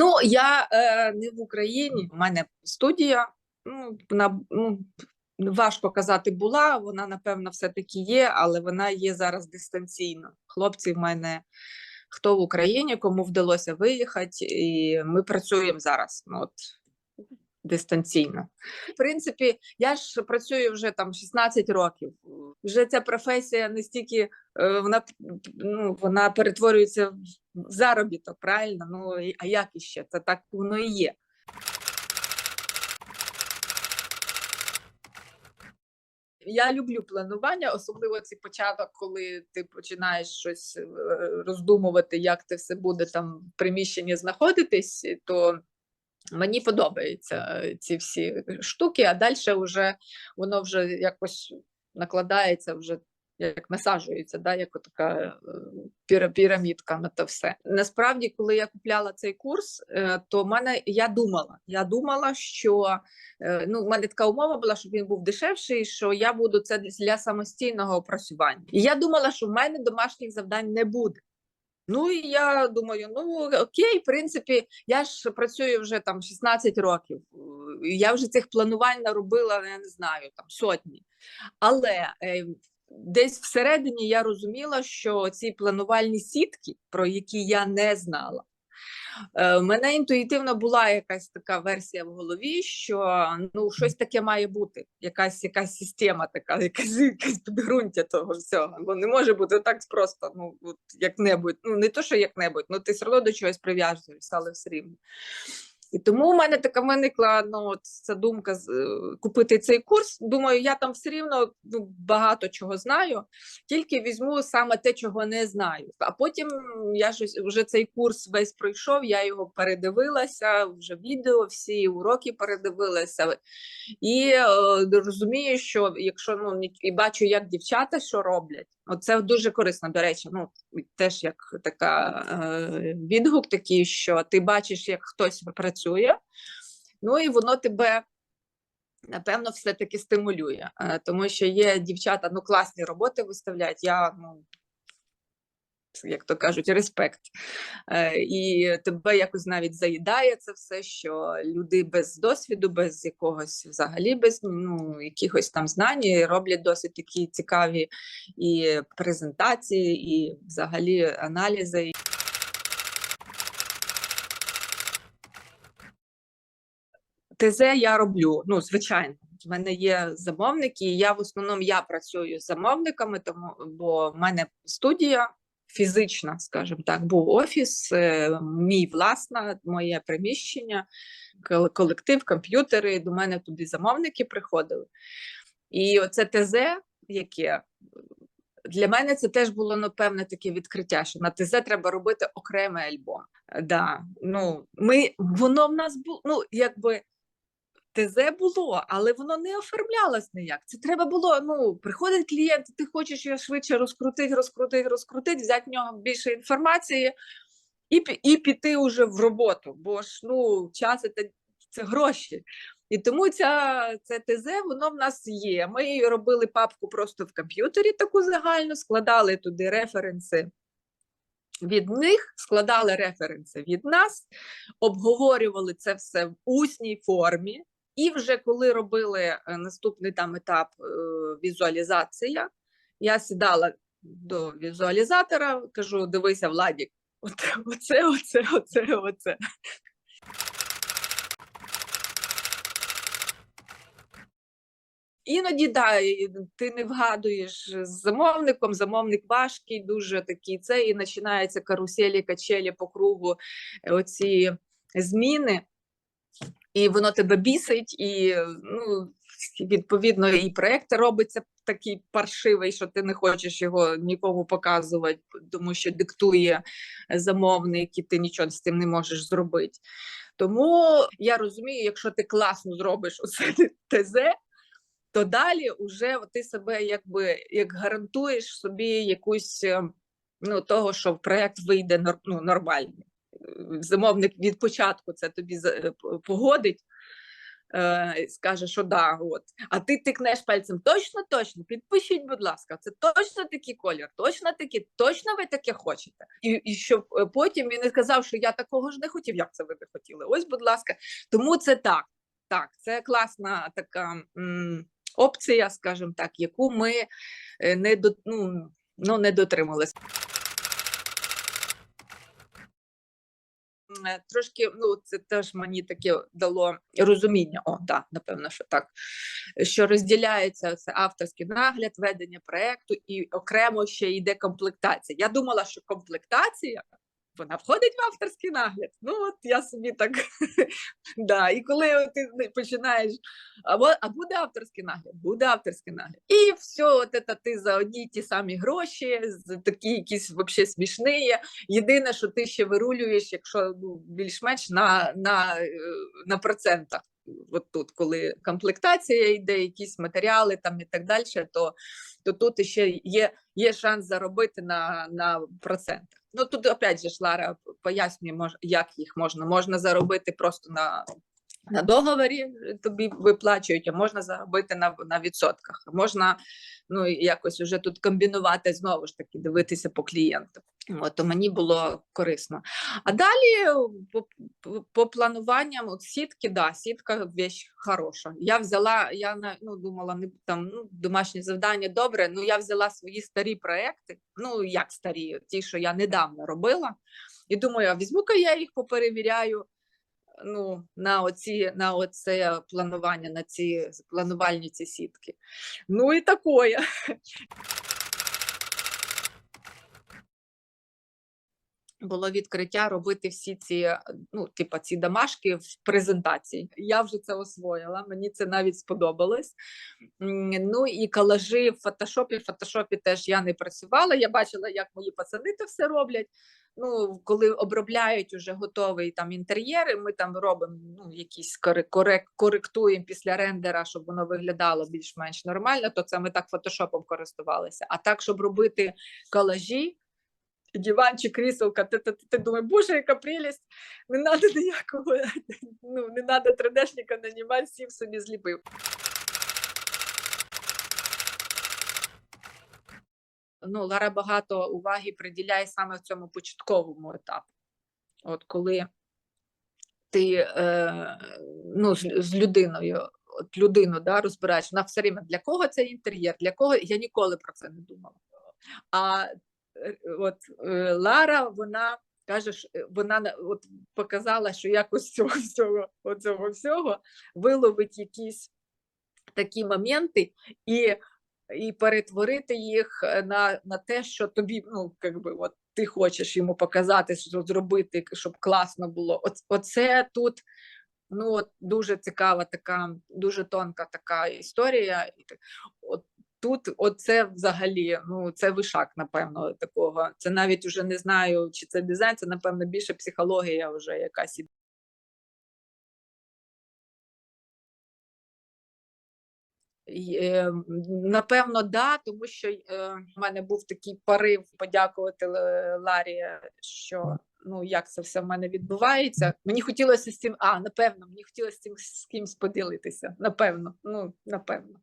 Ну, я е, не в Україні. У мене студія. Ну, вона ну, важко казати була. Вона, напевно, все-таки є, але вона є зараз дистанційно. Хлопці в мене хто в Україні, кому вдалося виїхати, і ми працюємо зараз. Ну, от, дистанційно. В принципі, я ж працюю вже там 16 років. Вже ця професія настільки е, вона ну, вона перетворюється заробіток, правильно? Ну а як іще? Це так воно і є. Я люблю планування, особливо цей початок, коли ти починаєш щось е, роздумувати, як це все буде там в приміщенні знаходитись, то Мені подобаються е, ці всі штуки, а далі вже воно вже якось накладається, вже як насаджується, да, як така е, пірамідка на те все. Насправді, коли я купляла цей курс, е, то в мене я думала, я думала, що е, ну, в мене така умова була, щоб він був дешевший, що я буду це для самостійного опрацювання. І я думала, що в мене домашніх завдань не буде. Ну і я думаю, ну окей, в принципі, я ж працюю вже там 16 років. Я вже цих планувань наробила, я не знаю, там сотні. Але десь всередині я розуміла, що ці планувальні сітки, про які я не знала, е, в мене інтуїтивно була якась така версія в голові, що ну щось таке має бути, якась якась система, така, якась, якась підґрунтя того всього. Бо не може бути так просто, ну от як-небудь. Ну не то, що як-небудь, ну ти все одно до чогось прив'язуєшся, але все рівно. І тому у мене така виникла ну, ця думка е, купити цей курс. Думаю, я там все рівно ну, багато чого знаю, тільки візьму саме те, чого не знаю. А потім я ж вже цей курс весь пройшов, я його передивилася, вже відео, всі уроки передивилася. І е, розумію, що якщо ну і бачу, як дівчата що роблять, оце дуже корисно. До речі, ну теж як така е, відгук, такий, що ти бачиш, як хтось працює, ну і воно тебе. Напевно, все-таки стимулює, е, тому що є дівчата, ну класні роботи виставляють. Я ну як то кажуть, респект. Е, І тебе якось навіть заїдає це все, що люди без досвіду, без якогось взагалі без ну, якихось там знань роблять досить такі цікаві і презентації, і взагалі аналізи. ТЗ я роблю, ну звичайно. В мене є замовники, і я в основному я працюю з замовниками, тому бо в мене студія фізична, скажімо так, був офіс, е, мій власна, моє приміщення, колектив, комп'ютери. До мене туди замовники приходили. І оце ТЗ, яке для мене це теж було напевне таке відкриття, що на ТЗ треба робити окремий альбом. Да, ну ми воно в нас було, ну якби. ТЗ було, але воно не оформлялось ніяк. Це треба було. Ну, приходить клієнт, ти хочеш його швидше розкрутити, розкрутити, розкрутити, взяти в нього більше інформації і, і піти уже в роботу. Бо ж ну, час це, це гроші. І тому ця, це ТЗ, воно в нас є. Ми робили папку просто в комп'ютері таку загальну, складали туди референси від них, складали референси від нас, обговорювали це все в усній формі. І вже коли робили е, наступний там етап е, візуалізація, я сідала до візуалізатора, кажу: дивися, Владік, оце, оце, оце, оце. Іноді да, ти не вгадуєш з замовником, замовник важкий, дуже такий це, і починаються каруселі, качелі по кругу, е, оці зміни, і воно тебе бісить, і ну, відповідно, і проєкт робиться такий паршивий, що ти не хочеш його нікому показувати, тому що диктує замовник, і ти нічого з цим не можеш зробити. Тому я розумію, якщо ти класно зробиш оце ТЗ, то далі вже ти себе якби як гарантуєш собі якусь е, ну, того, що проєкт вийде ну, нормальний. Замовник від початку це тобі е, погодить. е, скаже, що да, от. А ти тикнеш пальцем, точно, точно, підпишіть, будь ласка, це точно такий колір, точно такий, точно ви таке хочете. І, і щоб е, потім він не сказав, що я такого ж не хотів, як це ви не хотіли. Ось, будь ласка. Тому це так. Так, це класна така опція, скажімо так, яку ми не ну, ну, не дотрималися. М, е, Трошки, ну, це теж мені таке дало розуміння. О, да, напевно, що так. Що розділяється це авторський нагляд, ведення проекту, і окремо ще йде комплектація. Я думала, що комплектація вона входить в авторський нагляд. Ну, от я собі так. да. І коли ти починаєш, або, а буде авторський нагляд, буде авторський нагляд. І все, от це ти за одні ті самі гроші, такі якісь взагалі смішні. Єдине, що ти ще вирулюєш, якщо ну, більш-менш на, на, е, на процентах. От тут, коли комплектація йде, якісь матеріали там і так далі, то, то тут ще є, є шанс заробити на, на процентах. Ну тут опять же Лара пояснює, мож, як їх можна. Можна заробити просто на, на договорі, е, тобі виплачують, а можна заробити на, на відсотках. Можна ну, якось вже тут комбінувати знову ж таки, дивитися по клієнту. От, то мені було корисно. А далі по, по, плануванням от сітки, да, сітка вещь хороша. Я взяла, я ну, думала, не там ну, домашнє завдання добре. Ну я взяла свої старі проекти, ну як старі, ті, що я недавно робила, і думаю, а візьму-ка я їх поперевіряю. Ну, на оці на оце планування, на ці планувальні ці сітки. Ну і такое. Було відкриття робити всі ці, е, ну, типа, ці домашки в презентації. Я вже це освоїла, мені це навіть сподобалось. Ну і колажі в фотошопі. В фотошопі теж я не працювала. Я бачила, як мої пацани це все роблять. Ну, коли обробляють уже готовий там інтер'єр, ми там робимо ну, якісь корек- коректуємо після рендера, щоб воно виглядало більш-менш нормально, то це ми так фотошопом користувалися. А так, щоб робити колажі, диванчик, кріселка, ти, думаєш, боже, яка прелість, не треба ніякого, ну, не треба 3D-шника нанімати, сів собі зліпив. Ну, Лара багато уваги приділяє саме в цьому початковому етапу. От коли ти е, ну, з, з людиною, от людину да, розбираєш, вона все время для кого це інтер'єр, для кого я ніколи про це не думала. А от е, Лара, вона каже, е, вона от показала, що якось цього всього, оцього всього виловить якісь такі моменти і, і перетворити їх е, на, на те, що тобі, ну, как би, от ти хочеш йому показати, що зробити, щоб класно було. От, оце тут ну, от, дуже цікава така, дуже тонка така історія. От, тут оце взагалі, ну, це вишак, напевно, такого. Це навіть уже не знаю, чи це дизайн, це, напевно, більше психологія вже якась іде. І, е, м, Напевно, да, тому що е, в мене був такий порив подякувати Ларі, що ну як це все в мене відбувається. Мені хотілося з цим, а напевно, мені хотілося з цим з кимось поділитися. Напевно, ну напевно.